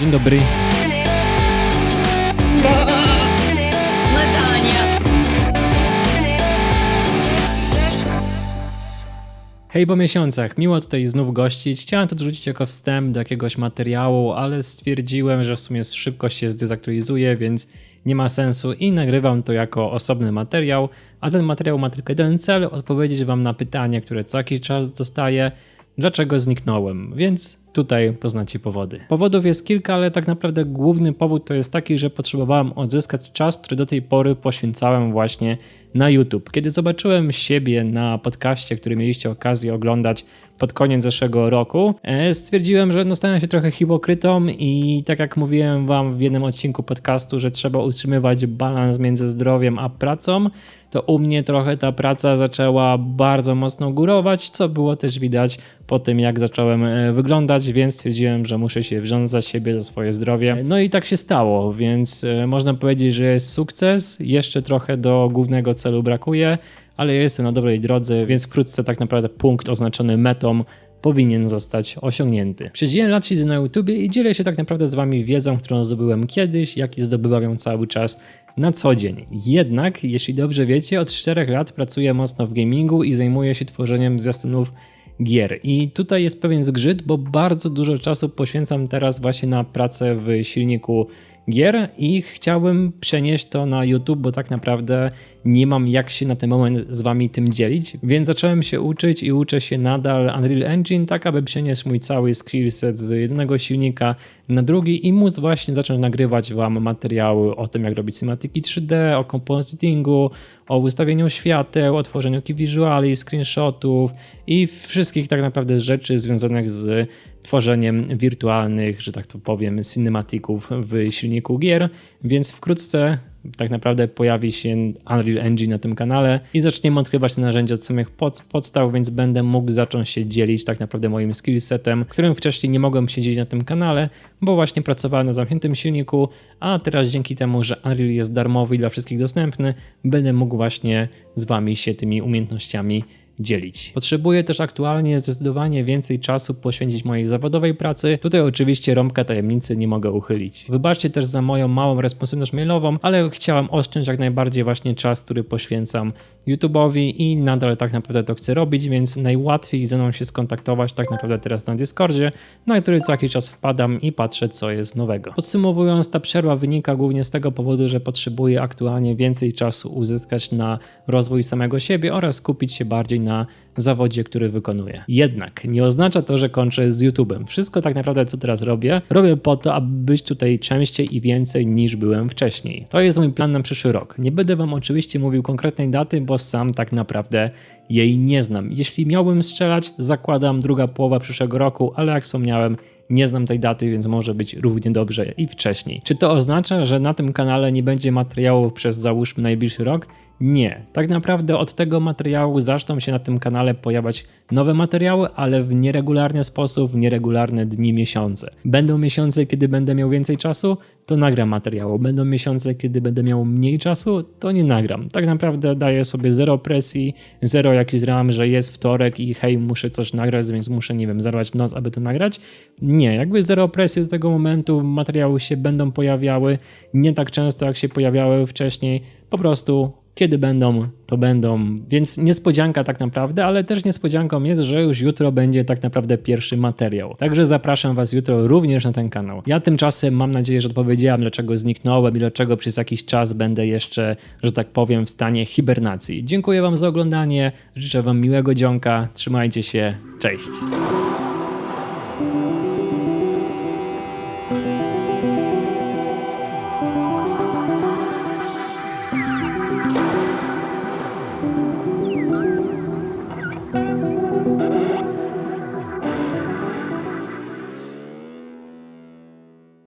Dzień dobry. Hej po miesiącach, miło tutaj znów gościć. Chciałem to wrzucić jako wstęp do jakiegoś materiału, ale stwierdziłem, że w sumie szybko się zdezaktualizuje, więc nie ma sensu i nagrywam to jako osobny materiał. A ten materiał ma tylko jeden cel, odpowiedzieć wam na pytanie, które co jakiś czas dostaję, dlaczego zniknąłem, więc tutaj poznacie powody. Powodów jest kilka, ale tak naprawdę główny powód to jest taki, że potrzebowałem odzyskać czas, który do tej pory poświęcałem właśnie na YouTube. Kiedy zobaczyłem siebie na podcaście, który mieliście okazję oglądać pod koniec zeszłego roku, e, stwierdziłem, że no stałem się trochę hipokrytą i tak jak mówiłem wam w jednym odcinku podcastu, że trzeba utrzymywać balans między zdrowiem a pracą, to u mnie trochę ta praca zaczęła bardzo mocno górować, co było też widać po tym, jak zacząłem e, więc stwierdziłem, że muszę się wziąć za siebie, za swoje zdrowie. No i tak się stało, więc e, można powiedzieć, że jest sukces. Jeszcze trochę do głównego celu brakuje, ale jestem na dobrej drodze, więc wkrótce tak naprawdę punkt oznaczony metą powinien zostać osiągnięty. Wiele lat siedzę na YouTubie i dzielę się tak naprawdę z wami wiedzą, którą zdobyłem kiedyś, jak i zdobywam ją cały czas na co dzień. Jednak, jeśli dobrze wiecie, od 4 lat pracuję mocno w gamingu i zajmuję się tworzeniem zwiastunów gier. I tutaj jest pewien zgrzyt, bo bardzo dużo czasu poświęcam teraz właśnie na pracę w silniku gier i chciałbym przenieść to na YouTube, bo tak naprawdę nie mam jak się na ten moment z wami tym dzielić, więc zacząłem się uczyć i uczę się nadal Unreal Engine, tak aby przenieść mój cały skillset z jednego silnika na drugi i móc właśnie zacząć nagrywać wam materiały o tym, jak robić cinematyki 3D, o compositingu, o ustawieniu świateł, o tworzeniu key visuali, screenshotów i wszystkich tak naprawdę rzeczy związanych z tworzeniem wirtualnych, że tak to powiem, cinematików w silniku gier, więc wkrótce tak naprawdę pojawi się Unreal Engine na tym kanale i zaczniemy odkrywać te narzędzia od samych pod, podstaw, więc będę mógł zacząć się dzielić tak naprawdę moim skillsetem, którym wcześniej nie mogłem się dzielić na tym kanale, bo właśnie pracowałem na zamkniętym silniku, a teraz dzięki temu, że Unreal jest darmowy i dla wszystkich dostępny, będę mógł właśnie z wami się tymi umiejętnościami dzielić. Potrzebuję też aktualnie zdecydowanie więcej czasu poświęcić mojej zawodowej pracy. Tutaj oczywiście rąbka tajemnicy nie mogę uchylić. Wybaczcie też za moją małą responsywność mailową, ale chciałem oszczędzić jak najbardziej właśnie czas, który poświęcam YouTube'owi i nadal tak naprawdę to chcę robić, więc najłatwiej ze mną się skontaktować tak naprawdę teraz na Discordzie, na który co jakiś czas wpadam i patrzę co jest nowego. Podsumowując, ta przerwa wynika głównie z tego powodu, że potrzebuję aktualnie więcej czasu uzyskać na rozwój samego siebie oraz skupić się bardziej na zawodzie, który wykonuję. Jednak nie oznacza to, że kończę z YouTube'em. Wszystko tak naprawdę, co teraz robię, robię po to, aby być tutaj częściej i więcej niż byłem wcześniej. To jest mój plan na przyszły rok. Nie będę wam oczywiście mówił konkretnej daty, bo sam tak naprawdę jej nie znam. Jeśli miałbym strzelać, zakładam druga połowa przyszłego roku, ale jak wspomniałem, nie znam tej daty, więc może być równie dobrze i wcześniej. Czy to oznacza, że na tym kanale nie będzie materiałów przez załóżmy najbliższy rok? Nie. Tak naprawdę od tego materiału zaczną się na tym kanale pojawiać nowe materiały, ale w nieregularny sposób, w nieregularne dni, miesiące. Będą miesiące, kiedy będę miał więcej czasu, to nagram materiału. Będą miesiące, kiedy będę miał mniej czasu, to nie nagram. Tak naprawdę daję sobie zero presji, zero jakiś ram, że jest wtorek i hej, muszę coś nagrać, więc muszę, nie wiem, zarwać noc, aby to nagrać. Nie, jakby zero presji do tego momentu, materiały się będą pojawiały, nie tak często jak się pojawiały wcześniej, po prostu kiedy będą, to będą. Więc niespodzianka tak naprawdę, ale też niespodzianką jest, że już jutro będzie tak naprawdę pierwszy materiał. Także zapraszam Was jutro również na ten kanał. Ja tymczasem mam nadzieję, że odpowiedziałem, dlaczego zniknąłem i dlaczego przez jakiś czas będę jeszcze, że tak powiem, w stanie hibernacji. Dziękuję Wam za oglądanie, życzę Wam miłego dzionka, trzymajcie się, cześć.